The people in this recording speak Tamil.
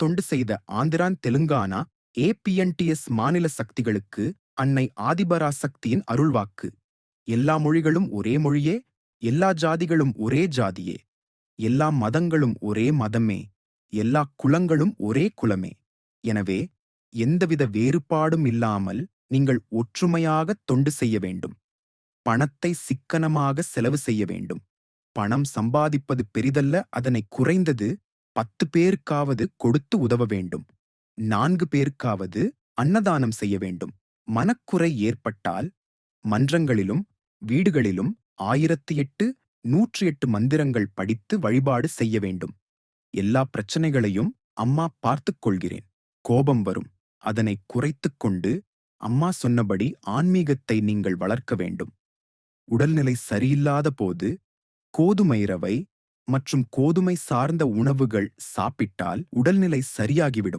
தொண்டு செய்த ஆந்திரான் தெலுங்கானா ஏபிஎன்டிஎஸ் மாநில சக்திகளுக்கு அன்னை ஆதிபராசக்தியின் அருள்வாக்கு. எல்லா மொழிகளும் ஒரே மொழியே எல்லா ஜாதிகளும் ஒரே ஜாதியே எல்லா மதங்களும் ஒரே மதமே எல்லா குலங்களும் ஒரே குலமே. எனவே எந்தவித வேறுபாடும் இல்லாமல் நீங்கள் ஒற்றுமையாக தொண்டு செய்ய வேண்டும். பணத்தை சிக்கனமாக செலவு செய்ய வேண்டும். பணம் சம்பாதிப்பது பெரிதல்ல அதனை குறைந்தது பத்து பேருக்காவது கொடுத்து உதவ வேண்டும். நான்கு பேருக்காவது அன்னதானம் செய்ய வேண்டும். மனக்குறை ஏற்பட்டால் மன்றங்களிலும் வீடுகளிலும் ஆயிரத்தி எட்டு நூற்றி எட்டு மந்திரங்கள் படித்து வழிபாடு செய்ய வேண்டும். எல்லா பிரச்சனைகளையும் அம்மா பார்த்துக் கொள்கிறேன். கோபம் வரும். அதனை குறைத்துக் கொண்டு அம்மா சொன்னபடி ஆன்மீகத்தை நீங்கள் வளர்க்க வேண்டும். உடல்நிலை சரியில்லாத போது கோதுமை ரவை மற்றும் கோதுமை சார்ந்த உணவுகள் சாப்பிட்டால் உடல்நிலை சரியாகிவிடும்.